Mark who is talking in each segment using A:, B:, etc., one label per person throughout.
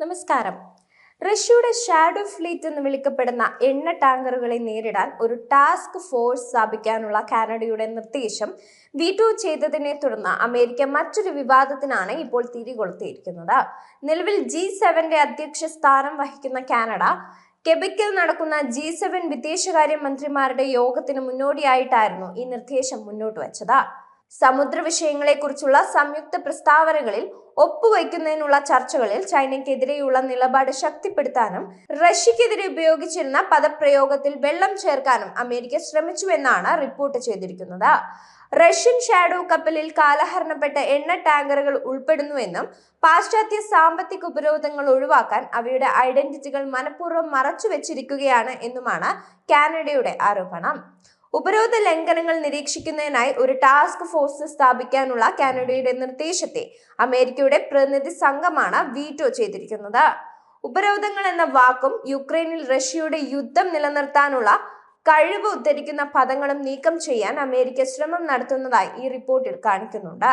A: നമസ്കാരം. റഷ്യയുടെ shadow fleet എന്ന് വിളിക്കപ്പെടുന്ന എണ്ണ ടാങ്കറുകളെ നേരിടാൻ ഒരു ടാസ്ക് ഫോഴ്സ് സ്ഥാപിക്കാനുള്ള കാനഡയുടെ നിർദ്ദേശം വീറ്റോ ചെയ്തതിനെ തുടർന്ന് അമേരിക്ക മറ്റൊരു വിവാദത്തിനാണ് ഇപ്പോൾ തിരികൊളുത്തിയിരിക്കുന്നത്. നിലവിൽ ജി സെവന്റെ അധ്യക്ഷ സ്ഥാനം വഹിക്കുന്ന കാനഡ കെബിക്കിൽ നടക്കുന്ന ജി സെവൻ വിദേശകാര്യ മന്ത്രിമാരുടെ യോഗത്തിന് മുന്നോടിയായിട്ടായിരുന്നു ഈ നിർദ്ദേശം മുന്നോട്ട് വച്ചത്. സമുദ്ര വിഷയങ്ങളെക്കുറിച്ചുള്ള സംയുക്ത പ്രസ്താവനകളിൽ ഒപ്പുവയ്ക്കുന്നതിനുള്ള ചർച്ചകളിൽ ചൈനയ്ക്കെതിരെയുള്ള നിലപാട് ശക്തിപ്പെടുത്താനും റഷ്യക്കെതിരെ ഉപയോഗിച്ചിരുന്ന പദപ്രയോഗത്തിൽ വെള്ളം ചേർക്കാനും അമേരിക്ക ശ്രമിച്ചുവെന്നാണ് റിപ്പോർട്ട് ചെയ്തിരിക്കുന്നത്. റഷ്യൻ ഷാഡോ കപ്പലിൽ കാലഹരണപ്പെട്ട എണ്ണ ടാങ്കറുകൾ ഉൾപ്പെടുന്നുവെന്നും പാശ്ചാത്യ സാമ്പത്തിക ഉപരോധങ്ങൾ ഒഴിവാക്കാൻ അവയുടെ ഐഡന്റിറ്റികൾ മനഃപൂർവം മറച്ചുവെച്ചിരിക്കുകയാണ് എന്നുമാണ് കാനഡയുടെ ആരോപണം. ഉപരോധ ലംഘനങ്ങൾ നിരീക്ഷിക്കുന്നതിനായി ഒരു ടാസ്ക് ഫോഴ്സ് സ്ഥാപിക്കാനുള്ള കാനഡയുടെ നിർദ്ദേശത്തെ അമേരിക്കയുടെ പ്രതിനിധി സംഘമാണ് വീറ്റോ ചെയ്തിരിക്കുന്നത്. ഉപരോധങ്ങൾ എന്ന വാക്കും യുക്രൈനിൽ റഷ്യയുടെ യുദ്ധം നിലനിർത്താനുള്ള കഴിവ് ഉദ്ധരിക്കുന്ന പദങ്ങളും നീക്കം ചെയ്യാൻ അമേരിക്ക ശ്രമം നടത്തുന്നതായി ഈ റിപ്പോർട്ടിൽ കാണിക്കുന്നുണ്ട്.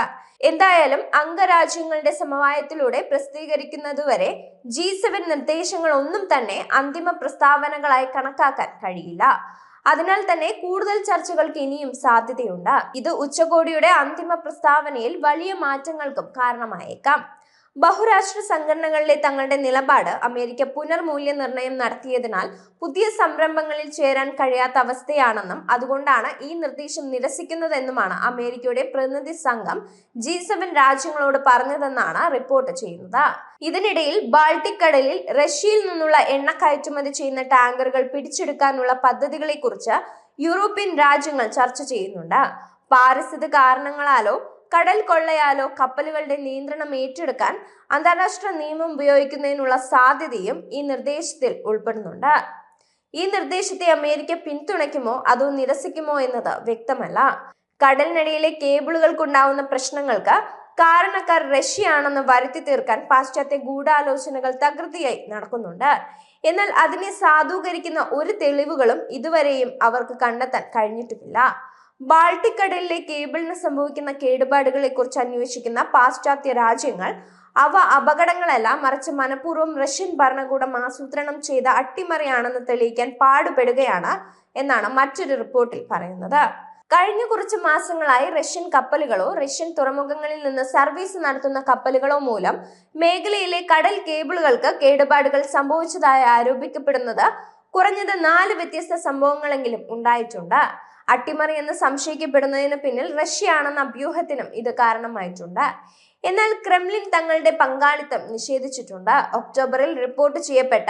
A: എന്തായാലും അംഗരാജ്യങ്ങളുടെ സമവായത്തിലൂടെ പ്രസിദ്ധീകരിക്കുന്നതുവരെ ജി സെവൻ നിർദ്ദേശങ്ങളൊന്നും തന്നെ അന്തിമ പ്രസ്താവനകളായി കണക്കാക്കാൻ കഴിയില്ല. അതിനാൽ തന്നെ കൂടുതൽ ചർച്ചകൾക്ക് ഇനിയും സാധ്യതയുണ്ട്. ഇത് ഉച്ചകോടിയുടെ അന്തിമ പ്രസ്താവനയിൽ വലിയ മാറ്റങ്ങൾക്കും കാരണമായേക്കാം. ബഹുരാഷ്ട്ര സംഘടനകളിലെ തങ്ങളുടെ നിലപാട് അമേരിക്ക പുനർമൂല്യനിർണയം നടത്തിയതിനാൽ പുതിയ സംരംഭങ്ങളിൽ ചേരാൻ കഴിയാത്ത അവസ്ഥയാണെന്നും അതുകൊണ്ടാണ് ഈ നിർദ്ദേശം നിരസിക്കുന്നതെന്നുമാണ് അമേരിക്കയുടെ പ്രതിനിധി സംഘം ജി സെവൻ രാജ്യങ്ങളോട് പറഞ്ഞതെന്നാണ് റിപ്പോർട്ട് ചെയ്യുന്നത്. ഇതിനിടയിൽ ബാൾട്ടിക് കടലിൽ റഷ്യയിൽ നിന്നുള്ള എണ്ണ കയറ്റുമതി ചെയ്യുന്ന ടാങ്കറുകൾ പിടിച്ചെടുക്കാനുള്ള പദ്ധതികളെക്കുറിച്ച് യൂറോപ്യൻ രാജ്യങ്ങൾ ചർച്ച ചെയ്യുന്നുണ്ട്. പാരിസ്ഥിതിക കാരണങ്ങളാലോ കടൽ കൊള്ളയാലോ കപ്പലുകളുടെ നിയന്ത്രണം ഏറ്റെടുക്കാൻ അന്താരാഷ്ട്ര നിയമം ഉപയോഗിക്കുന്നതിനുള്ള സാധ്യതയും ഈ നിർദ്ദേശത്തിൽ ഉൾപ്പെടുന്നുണ്ട്. ഈ നിർദ്ദേശത്തെ അമേരിക്ക പിന്തുണയ്ക്കുമോ? അതോ നിരസിക്കുമോ എന്നത് വ്യക്തമല്ല. കടലിനടിയിലെ കേബിളുകൾക്കുണ്ടാവുന്ന പ്രശ്നങ്ങൾക്ക് കാരണക്കാർ റഷ്യയാണെന്ന് വരുത്തി തീർക്കാൻ പാശ്ചാത്യ ഗൂഢാലോചനകൾ തകൃതിയായി നടക്കുന്നുണ്ട്. എന്നാൽ അതിനെ സാധൂകരിക്കുന്ന ഒരു തെളിവുകളും ഇതുവരെയും അവർക്ക് കണ്ടെത്താൻ കഴിഞ്ഞിട്ടുമില്ല. ബാൾട്ടിക് കടലിലെ കേബിളിന് സംഭവിക്കുന്ന കേടുപാടുകളെ കുറിച്ച് അന്വേഷിക്കുന്ന പാശ്ചാത്യ രാജ്യങ്ങൾ അവ അപകടങ്ങളല്ല മറിച്ച് മനഃപൂർവം റഷ്യൻ ഭരണകൂടം ആസൂത്രണം ചെയ്ത അട്ടിമറിയാണെന്ന് തെളിയിക്കാൻ പാടുപെടുകയാണ് എന്നാണ് മറ്റൊരു റിപ്പോർട്ടിൽ പറയുന്നത്. കഴിഞ്ഞ കുറച്ച് മാസങ്ങളായി റഷ്യൻ കപ്പലുകളോ റഷ്യൻ തുറമുഖങ്ങളിൽ നിന്ന് സർവീസ് നടത്തുന്ന കപ്പലുകളോ മൂലം മേഖലയിലെ കടൽ കേബിളുകൾക്ക് കേടുപാടുകൾ സംഭവിച്ചതായി ആരോപിക്കപ്പെടുന്നത് കുറഞ്ഞത് നാല് വ്യത്യസ്ത സംഭവങ്ങളെങ്കിലും ഉണ്ടായിട്ടുണ്ട്. അട്ടിമറി എന്ന് സംശയിക്കപ്പെടുന്നതിന് പിന്നിൽ റഷ്യ ആണെന്ന അഭ്യൂഹത്തിനും ഇത് കാരണമായിട്ടുണ്ട്. എന്നാൽ ക്രെംലിൻ തങ്ങളുടെ പങ്കാളിത്തം നിഷേധിച്ചിട്ടുണ്ട്. ഒക്ടോബറിൽ റിപ്പോർട്ട് ചെയ്യപ്പെട്ട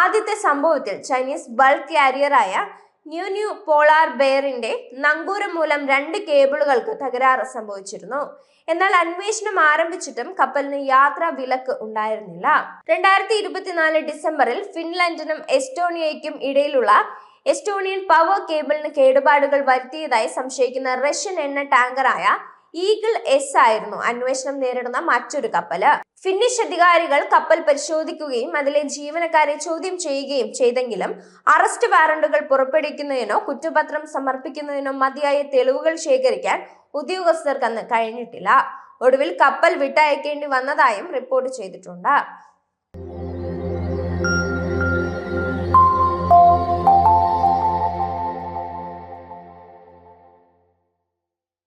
A: ആദ്യത്തെ സംഭവത്തിൽ ചൈനീസ് ബൾക്ക് കാരിയറായ ന്യൂ ന്യൂ പോളാർ ബെയറിന്റെ നങ്കൂരം മൂലം രണ്ട് കേബിളുകൾക്ക് തകരാറ് സംഭവിച്ചിരുന്നു. എന്നാൽ അന്വേഷണം ആരംഭിച്ചിട്ടും കപ്പലിന് യാത്രാ വിലക്ക് ഉണ്ടായിരുന്നില്ല. രണ്ടായിരത്തി ഇരുപത്തിനാല് ഡിസംബറിൽ ഫിൻലൻഡിനും എസ്റ്റോണിയയ്ക്കും ഇടയിലുള്ള എസ്റ്റോണിയൻ പവർ കേബിളിന് കേടുപാടുകൾ വരുത്തിയതായി സംശയിക്കുന്ന റഷ്യൻ എണ്ണ ടാങ്കറായ ഈഗിൾ എസ് ആയിരുന്നു അന്വേഷണം നേരിടുന്ന മറ്റൊരു കപ്പൽ. ഫിന്നിഷ് അധികാരികൾ കപ്പൽ പരിശോധിക്കുകയും അതിലെ ജീവനക്കാരെ ചോദ്യം ചെയ്യുകയും ചെയ്തെങ്കിലും അറസ്റ്റ് വാറണ്ടുകൾ പുറപ്പെടുവിക്കുന്നതിനോ കുറ്റപത്രം സമർപ്പിക്കുന്നതിനോ മതിയായ തെളിവുകൾ ശേഖരിക്കാൻ ഉദ്യോഗസ്ഥർക്കന്ന് കഴിഞ്ഞിട്ടില്ല. ഒടുവിൽ കപ്പൽ വിട്ടയക്കേണ്ടി വന്നതായും റിപ്പോർട്ട് ചെയ്തിട്ടുണ്ട്.